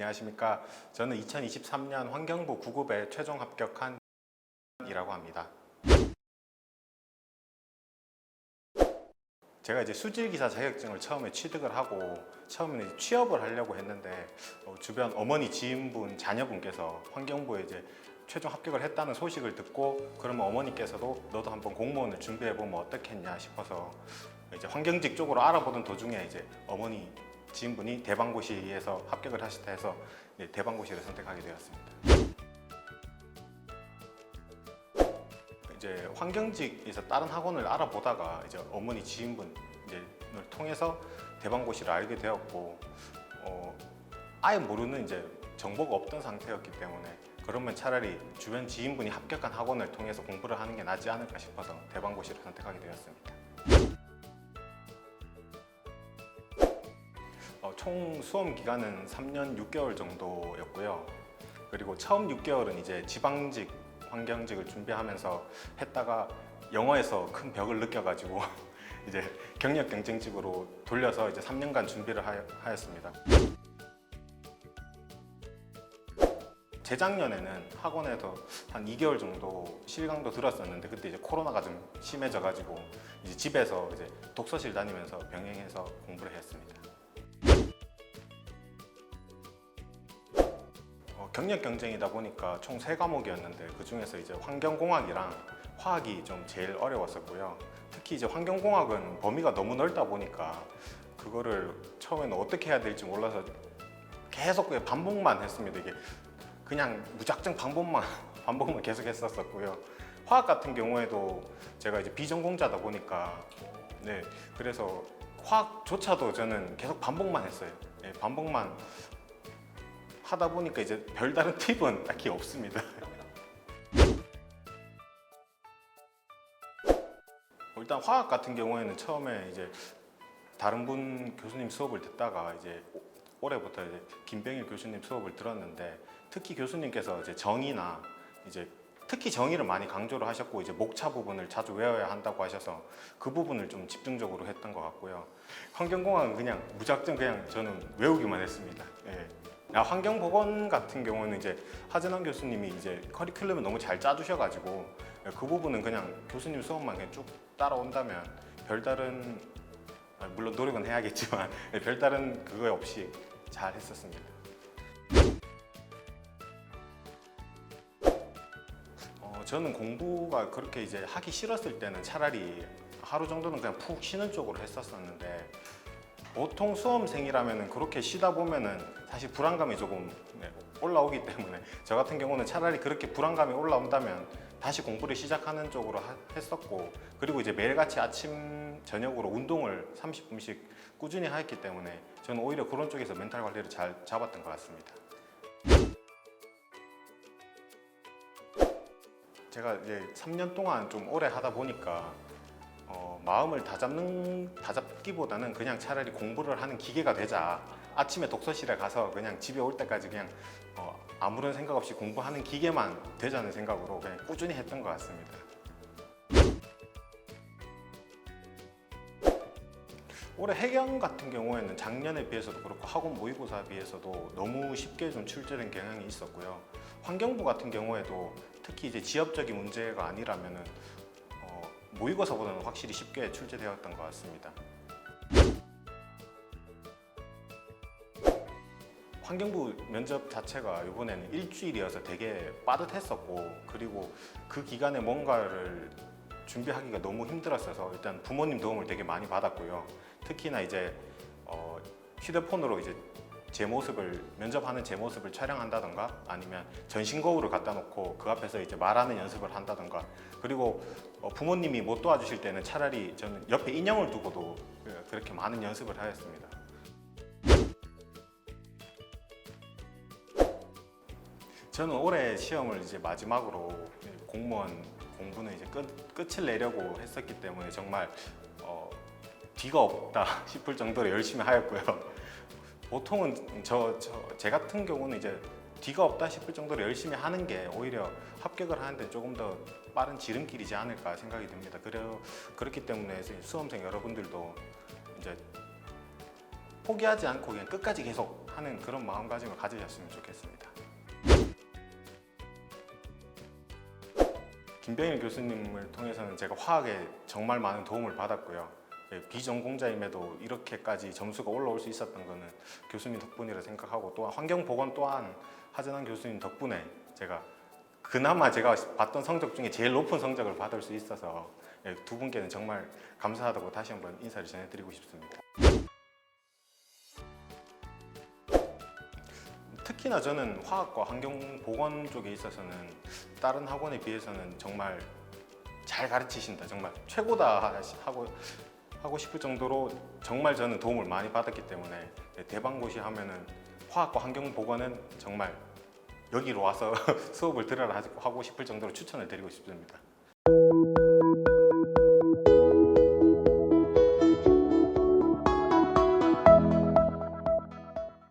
안녕하십니까. 저는 2023년 환경부 9급에 최종 합격한 이라고 합니다. 제가 이제 수질기사 자격증을 처음에 취득을 하고 처음에는 취업을 하려고 했는데 어, 주변 어머니 지인분 자녀분께서 환경부에 이제 최종 합격을 했다는 소식을 듣고 그러면 어머니께서도 너도 한번 공무원을 준비해 보면 어떻겠냐 싶어서 이제 환경직 쪽으로 알아보던 도중에 이제 어머니 지인분이 대방고시에서 합격을 하셨다 해서 이제 대방고시를 선택하게 되었습니다. 이제 환경직에서 다른 학원을 알아보다가 이제 어머니 지인분 이제를 통해서 대방고시를 알게 되었고 어, 아예 모르는 이제 정보가 없던 상태였기 때문에 그러면 차라리 주변 지인분이 합격한 학원을 통해서 공부를 하는 게 낫지 않을까 싶어서 대방고시를 선택하게 되었습니다. 총 수험 기간은 3년 6개월 정도였고요. 그리고 처음 6개월은 이제 지방직 환경직을 준비하면서 했다가 영어에서 큰 벽을 느껴가지고 이제 경력 경쟁직으로 돌려서 이제 3년간 준비를 하였습니다. 재작년에는 학원에서 한 2개월 정도 실강도 들었었는데 그때 이제 코로나가 좀 심해져가지고 이제 집에서 이제 독서실 다니면서 병행해서 공부를 했습니다. 경력 경쟁이다 보니까 총 세 과목이었는데 그 중에서 이제 환경공학이랑 화학이 좀 제일 어려웠었고요. 특히 이제 환경공학은 범위가 너무 넓다 보니까 그거를 처음에는 어떻게 해야 될지 몰라서 계속 그냥 반복만 했습니다. 이게 그냥 무작정 반복만 반복만 계속 했었었고요. 화학 같은 경우에도 제가 이제 비전공자다 보니까 네 그래서 화학조차도 저는 계속 반복만 했어요. 예, 반복만 하다 보니까 이제 별다른 팁은 딱히 없습니다. 일단 화학 같은 경우에는 처음에 이제 다른 분 교수님 수업을 듣다가 이제 오- 올해부터 이제 김병일 교수님 수업을 들었는데 특히 교수님께서 이제 정의나 이제 특히 정의를 많이 강조를 하셨고 이제 목차 부분을 자주 외워야 한다고 하셔서 그 부분을 좀 집중적으로 했던 것 같고요. 환경공학은 그냥 무작정 그냥 저는 외우기만 했습니다. 예. 아, 환경보건 같은 경우는 이제 하진원 교수님이 이제 커리큘럼을 너무 잘 짜주셔가지고 예, 그 부분은 그냥 교수님 수업만 그냥 쭉 따라온다면 별다른 아, 물론 노력은 해야겠지만 예, 별다른 그거 없이 잘 했었습니다. 어, 저는 공부가 그렇게 이제 하기 싫었을 때는 차라리 하루 정도는 그냥 푹 쉬는 쪽으로 했었었는데 보통 수험생이라면 그렇게 쉬다 보면은 사실 불안감이 조금 네, 올라오기 때문에 저 같은 경우는 차라리 그렇게 불안감이 올라온다면 다시 공부를 시작하는 쪽으로 하- 했었고 그리고 이제 매일같이 아침 저녁으로 운동을 30분씩 꾸준히 했기 때문에 저는 오히려 그런 쪽에서 멘탈 관리를 잘 잡았던 것 같습니다. 제가 이제 3년 동안 좀 오래 하다 보니까 어, 마음을 다 잡는 다 잡기보다는 그냥 차라리 공부를 하는 기계가 되자. 아침에 독서실에 가서 그냥 집에 올 때까지 그냥 어, 아무런 생각 없이 공부하는 기계만 되자는 생각으로 그냥 꾸준히 했던 것 같습니다. 올해 해경 같은 경우에는 작년에 비해서도 그렇고 학원 모의고사 비해서도 너무 쉽게 좀 출제된 경향이 있었고요. 환경부 같은 경우에도 특히 이제 지역적인 문제가 아니라면은 어, 모의고사보다는 확실히 쉽게 출제되었던 것 같습니다. 환경부 면접 자체가 이번에는 일주일이어서 되게 빠듯했었고 그리고 그 기간에 뭔가를 준비하기가 너무 힘들었어서 일단 부모님 도움을 되게 많이 받았고요. 특히나 이제 어, 휴대폰으로 이제 제 모습을 면접하는 제 모습을 촬영한다던가 아니면 전신 거울을 갖다 놓고 그 앞에서 이제 말하는 연습을 한다던가 그리고 어, 부모님이 못 도와주실 때는 차라리 저는 옆에 인형을 두고도 그- 그렇게 많은 연습을 하였습니다. 저는 올해 시험을 이제 마지막으로 공무원 공부는 이제 끝, 끝을 내려고 했었기 때문에 정말 어, 뒤가 없다 싶을 정도로 열심히 하였고요. 보통은 저, 저, 제 같은 경우는 이제 뒤가 없다 싶을 정도로 열심히 하는 게 오히려 합격을 하는데 조금 더 빠른 지름길이지 않을까 생각이 듭니다. 그래요, 그렇기 때문에 수험생 여러분들도 이제 포기하지 않고 그냥 끝까지 계속 하는 그런 마음가짐을 가지셨으면 좋겠습니다. 김병일 교수님을 통해서는 제가 화학에 정말 많은 도움을 받았고요. 예, 비전공자임에도 이렇게까지 점수가 올라올 수 있었던 거는 교수님 덕분이라 생각하고 또 환경보건 또한 하진환 교수님 덕분에 제가 그나마 제가 봤던 성적 중에 제일 높은 성적을 받을 수 있어서 예, 두 분께는 정말 감사하다고 다시 한번 인사를 전해드리고 싶습니다. 특히나 저는 화학과 환경보건 쪽에 있어서는 다른 학원에 비해서는 정말 잘 가르치신다 정말 최고다 하고 하고 싶을 정도로 정말 저는 도움을 많이 받았기 때문에 네, 대방고시 하면은 화학과 환경보건은 정말 여기로 와서 수업을 들으라 하고 싶을 정도로 추천을 드리고 싶습니다.